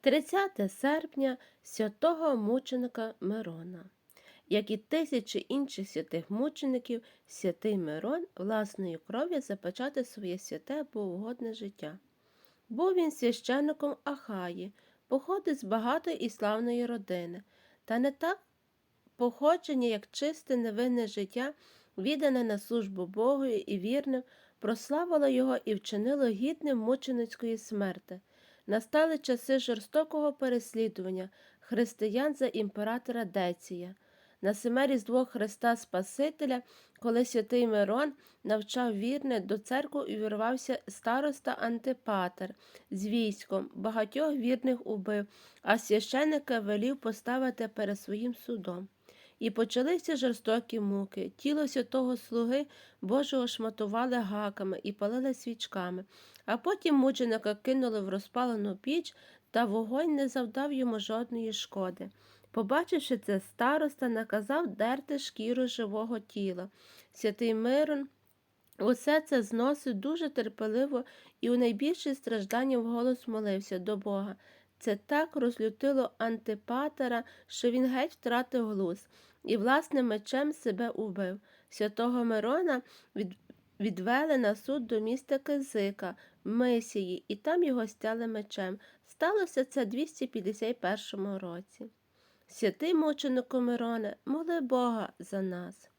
30 серпня святого мученика Мирона. Як і тисячі інших святих мучеників, святий Мирон власною кров'ю запечати своє святе богоугодне життя. Був він священником Ахаї, походить з багатої і славної родини, та не так походження, як чисте невинне життя, віддане на службу Богові і вірним, прославило його і вчинило гідним мученицької смерти. Настали часи жорстокого переслідування християн за імператора Деція. На семеріздво Христа Спасителя, коли святий Мирон навчав вірне, до церкви увірвався староста Антипатер з військом, багатьох вірних убив, а священика велів поставити перед своїм судом. І почалися жорстокі муки. Тіло святого слуги Божого шматували гаками і палили свічками, а потім мученика кинули в розпалену піч, та вогонь не завдав йому жодної шкоди. Побачивши це, староста наказав дерти шкіру живого тіла. Святий Мирон усе це зносив дуже терпеливо і у найбільші страждання вголос молився до Бога. Це так розлютило антипатера, що він геть втратив глузд і власним мечем себе убив. Святого Мирона від... відвели на суд до міста Кизика, Мисії, і там його стяли мечем. Сталося це 251 році. Святий мученику Мироне, моли Бога за нас.